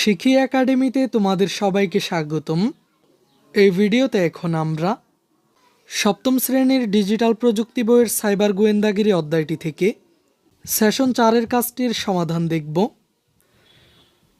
শিখি একাডেমিতে তোমাদের সবাইকে স্বাগতম। এই ভিডিওতে এখন আমরা সপ্তম শ্রেণির ডিজিটাল প্রযুক্তি বইয়ের সাইবার গোয়েন্দাগিরি অধ্যায়টি থেকে সেশন চারের কাজটির সমাধান দেখব।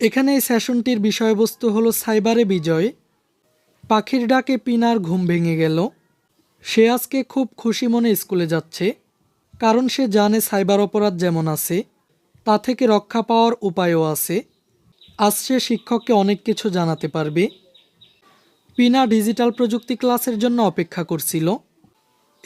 এখানে এই সেশনটির বিষয়বস্তু হলো সাইবারে বিজয়। পাখির ডাকে পিনার ঘুম ভেঙে গেল। সে আজকে খুব খুশি মনে স্কুলে যাচ্ছে, কারণ সে জানে সাইবার অপরাধ যেমন আছে, তা থেকে রক্ষা পাওয়ার উপায়ও আছে। আজ সে শিক্ষককে অনেক কিছু জানাতে পারবে। পিনা ডিজিটাল প্রযুক্তি ক্লাসের জন্য অপেক্ষা করছিল।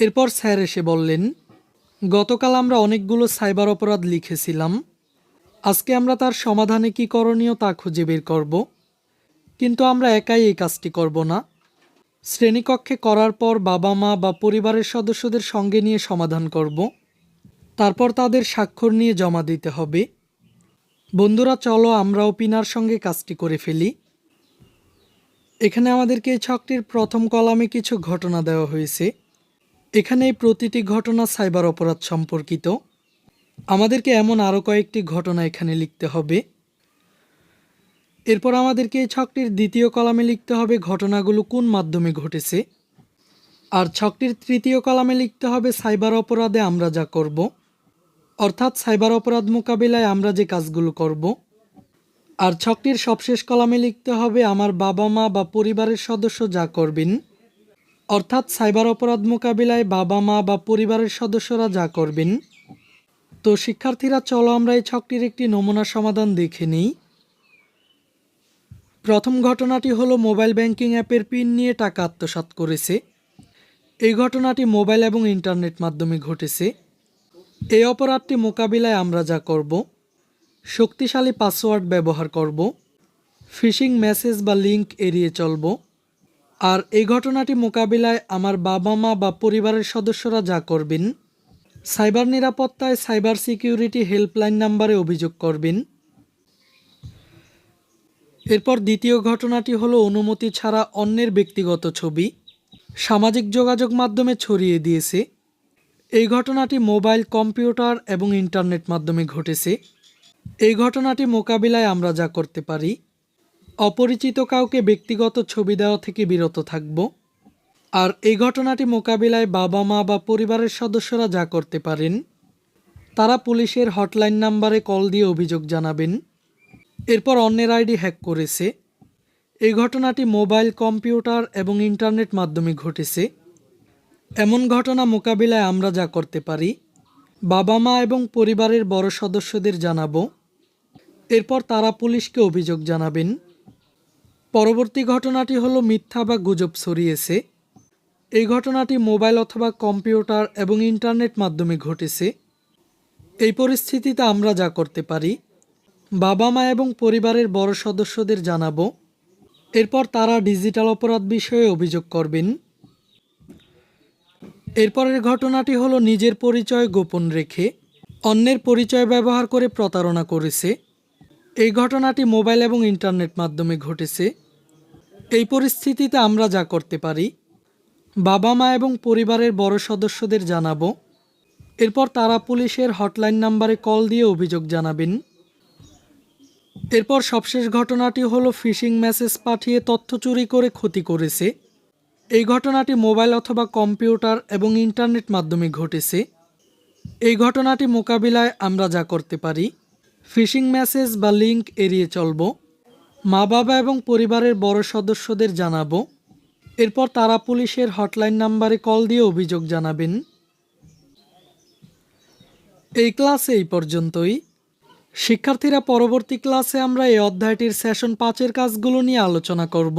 এরপর স্যার এসে বললেন, গতকাল আমরা অনেকগুলো সাইবার অপরাধ লিখেছিলাম। আজকে আমরা তার সমাধানে কী করণীয় তা খুঁজে বের করব। কিন্তু আমরা একাই এই কাজটি করব না। শ্রেণীকক্ষে করার পর বাবা মা বা পরিবারের সদস্যদের সঙ্গে নিয়ে সমাধান করব। তারপর তাদের স্বাক্ষর নিয়ে জমা দিতে হবে। বন্ধুরা, চলো আমরাও পিনার সঙ্গে কাজটি করে ফেলি। এখানে আমাদেরকে এই ছকটির প্রথম কলামে কিছু ঘটনা দেওয়া হয়েছে। এখানে প্রতিটি ঘটনা সাইবার অপরাধ সম্পর্কিত। আমাদেরকে এমন আরও কয়েকটি ঘটনা এখানে লিখতে হবে। এরপর আমাদেরকে এই ছকটির দ্বিতীয় কলামে লিখতে হবে ঘটনাগুলো কোন মাধ্যমে ঘটেছে। আর ছকটির তৃতীয় কলামে লিখতে হবে সাইবার অপরাধে আমরা যা করব। অর্থাৎ সাইবার অপরাধ মোকাবিলায় আমরা যে কাজগুলো করব, আর ছকটির সবশেষ কলামে লিখতে হবে, আমার বাবা মা বা পরিবারের সদস্য যা করবেন। অর্থাৎ সাইবার অপরাধ মোকাবিলায় বাবা মা বা পরিবারের সদস্যরা যা করবেন। তো শিক্ষার্থীরা, চলো আমরা এই ছকটির একটি নমুনা সমাধান দেখে নিই। প্রথম ঘটনাটি হলো, মোবাইল ব্যাংকিং অ্যাপের পিন নিয়ে টাকা আত্মসাৎ করেছে। এই ঘটনাটি মোবাইল এবং ইন্টারনেট মাধ্যমে ঘটেছে। এই অপরাধটি মোকাবিলায় আমরা যা করব, শক্তিশালী পাসওয়ার্ড ব্যবহার করব, ফিশিং মেসেজ বা লিংক এড়িয়ে চলব, আর এই ঘটনাটি মোকাবিলায় আমার বাবা মা বা পরিবারের সদস্যরা যা করবেন, সাইবার নিরাপত্তায় সাইবার সিকিউরিটি হেল্পলাইন নাম্বারে অভিযোগ করবেন। এরপর দ্বিতীয় ঘটনাটি হলো অনুমতি ছাড়া অন্যের ব্যক্তিগত ছবি, সামাজিক যোগাযোগ মাধ্যমে ছড়িয়ে দিয়েছে। এই ঘটনাটি মোবাইল, কম্পিউটার এবং ইন্টারনেট মাধ্যমে ঘটেছে। এই ঘটনাটি মোকাবিলায় আমরা যা করতে পারি, অপরিচিত কাউকে ব্যক্তিগত ছবি দেওয়া থেকে বিরত থাকব, আর এই ঘটনাটি মোকাবিলায় বাবা মা বা পরিবারের সদস্যরা যা করতে পারেন, তারা পুলিশের হটলাইন নাম্বারে কল দিয়ে অভিযোগ জানাবেন, এরপর অন্যের আইডি হ্যাক করেছে। এই ঘটনাটি মোবাইল, কম্পিউটার এবং ইন্টারনেট মাধ্যমে ঘটেছে। এমন ঘটনা মোকাবিলায় আমরা যা করতে পারি বাবা মা এবং পরিবারের বড় সদস্যদের জানাব। এরপর তারা পুলিশকে অভিযোগ জানাবেন। পরবর্তী ঘটনাটি হলো মিথ্যা বা গুজব ছড়িয়েছে। এই ঘটনাটি মোবাইল অথবা কম্পিউটার এবং ইন্টারনেট মাধ্যমে ঘটেছে। এই পরিস্থিতিতে আমরা যা করতে পারি বাবা মা এবং পরিবারের বড় সদস্যদের জানাব। এরপর তারা ডিজিটাল অপরাধ বিষয়ে অভিযোগ করবেন। এরপরের ঘটনাটি হলো নিজের পরিচয় গোপন রেখে অন্যের পরিচয় ব্যবহার করে প্রতারণা করেছে। এই ঘটনাটি মোবাইল এবং ইন্টারনেট মাধ্যমে ঘটেছে। এই পরিস্থিতিতে আমরা যা করতে পারি, বাবা মা এবং পরিবারের বড় সদস্যদের জানাব। এরপর তারা পুলিশের হটলাইন নাম্বারে কল দিয়ে অভিযোগ জানাবেন। এরপর সবশেষ ঘটনাটি হলো ফিশিং মেসেজ পাঠিয়ে তথ্য চুরি করে ক্ষতি করেছে। এই ঘটনাটি মোবাইল অথবা কম্পিউটার এবং ইন্টারনেট মাধ্যমে ঘটেছে। এই ঘটনাটি মোকাবিলায় আমরা যা করতে পারি, ফিশিং মেসেজ বা লিঙ্ক এড়িয়ে চলব মা বাবা এবং পরিবারের বড় সদস্যদের জানাব, এরপর তারা পুলিশের হটলাইন নাম্বারে কল দিয়ে অভিযোগ জানাবেন। এই ক্লাসে এই পর্যন্তই। শিক্ষার্থীরা পরবর্তী ক্লাসে আমরা এই অধ্যায়টির সেশন পাঁচের কাজগুলো নিয়ে আলোচনা করব।